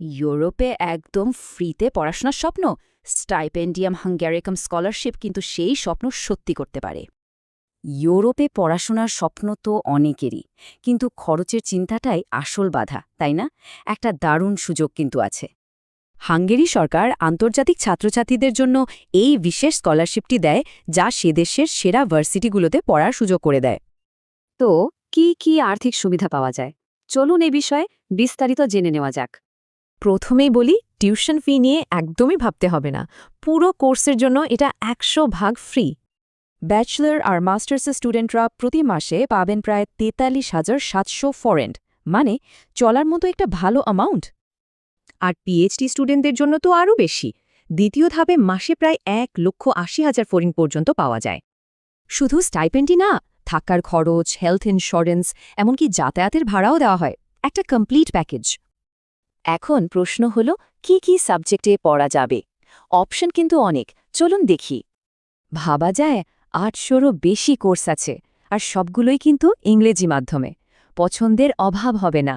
ইউরোপে একদম ফ্রিতে পড়াশোনার স্বপ্ন। স্টাইপেন্ডিয়াম হাঙ্গ্যারিকাম স্কলারশিপ কিন্তু সেই স্বপ্ন সত্যি করতে পারে। ইউরোপে পড়াশোনার স্বপ্ন তো অনেকেরই, কিন্তু খরচের চিন্তাটাই আসল বাধা, তাই না? একটা দারুণ সুযোগ কিন্তু আছে। হাঙ্গেরি সরকার আন্তর্জাতিক ছাত্রছাত্রীদের জন্য এই বিশেষ স্কলারশিপটি দেয়, যা সে দেশের সেরা ভার্সিটিগুলোতে পড়ার সুযোগ করে দেয়। তো, কি কি আর্থিক সুবিধা পাওয়া যায়? চলুন এ বিষয়ে বিস্তারিত জেনে নেওয়া যাক। প্রথমেই বলি, টিউশন ফি নিয়ে একদমই ভাবতে হবে না। পুরো কোর্সের জন্য এটা একশো ভাগ ফ্রি। ব্যাচেলর আর মাস্টার্সের স্টুডেন্টরা প্রতি মাসে পাবেন প্রায় তেতাল্লিশ হাজার সাতশো ফরেন্ট মানে চলার মতো একটা ভালো অ্যামাউন্ট আর পিএইচডি স্টুডেন্টদের জন্য তো আরও বেশি। দ্বিতীয় ধাপে মাসে প্রায় এক লক্ষ আশি হাজার ফরিন পর্যন্ত পাওয়া যায়। শুধু স্টাইপেন্ডই না, থাকার খরচ হেলথ ইন্স্যুরেন্স এমনকি যাতায়াতের ভাড়াও দেওয়া হয়। একটা কমপ্লিট প্যাকেজ এখন প্রশ্ন হল, কি কি সাবজেক্টে পড়া যাবে? অপশন কিন্তু অনেক, চলুন দেখি। ভাবা যায়, আটশোরও বেশি কোর্স আছে, আর সবগুলোই কিন্তু ইংরেজি মাধ্যমে, পছন্দের অভাব হবে না।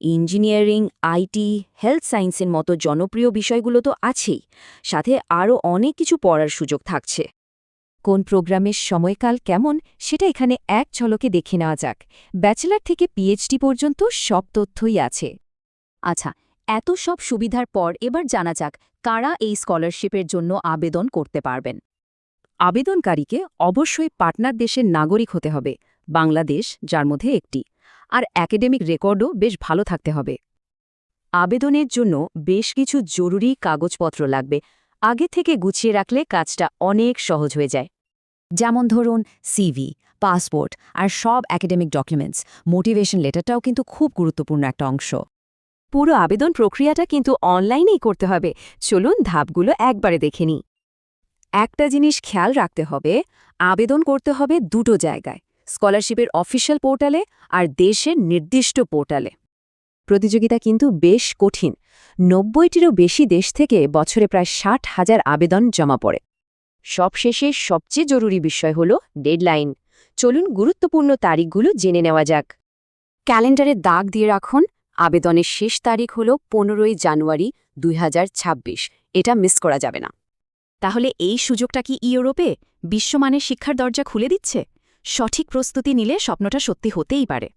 ইঞ্জিনিয়ারিং আইটি হেলথ সায়েন্সের মতো জনপ্রিয় বিষয়গুলো তো আছেই, সাথে আরও অনেক কিছু পড়ার সুযোগ থাকছে। কোন প্রোগ্রামের সময়কাল কেমন, সেটা এখানে এক ঝলকে দেখে নেওয়া যাক। ব্যাচেলার থেকে পিএইচডি পর্যন্ত সব তথ্যই আছে। আচ্ছা এত সব সুবিধার পর এবার জানা যাক কারা এই স্কলারশিপের জন্য আবেদন করতে পারবেন। আবেদনকারীকে অবশ্যই পার্টনার দেশের নাগরিক হতে হবে, বাংলাদেশ, যার মধ্যে একটি। আর একাডেমিক রেকর্ডও বেশ ভালো থাকতে হবে। আবেদনের জন্য বেশ কিছু জরুরি কাগজপত্র লাগবে, আগে থেকে গুছিয়ে রাখলে কাজটা অনেক সহজ হয়ে যায়। যেমন ধরুন সিভি পাসপোর্ট আর সব একাডেমিক ডকুমেন্টস মোটিভেশন লেটারটাও কিন্তু খুব গুরুত্বপূর্ণ একটা অংশ। পুরো আবেদন প্রক্রিয়াটা কিন্তু অনলাইনেই করতে হবে। চলুন ধাপগুলো একবারে দেখে নিই। একটা জিনিস খেয়াল রাখতে হবে, আবেদন করতে হবে দুটো জায়গায়, স্কলারশিপের অফিসিয়াল পোর্টালে আর দেশের নির্দিষ্ট পোর্টালে। প্রতিযোগিতা কিন্তু বেশ কঠিন। নব্বইটিরও বেশি দেশ থেকে বছরে প্রায় ষাট হাজার আবেদন জমা পড়ে। সবশেষে সবচেয়ে জরুরি বিষয় হল ডেডলাইন। চলুন গুরুত্বপূর্ণ তারিখগুলো জেনে নেওয়া যাক। ক্যালেন্ডারে দাগ দিয়ে রাখুন আবেদনের শেষ তারিখ হল পনেরোই জানুয়ারি দুই হাজার ছাব্বিশ। এটা মিস করা যাবে না। তাহলে এই সুযোগটা কি ইউরোপে? বিশ্বমানের শিক্ষার দরজা খুলে দিচ্ছে? সঠিক প্রস্তুতি নিলে স্বপ্নটা সত্যি হতেই পারে।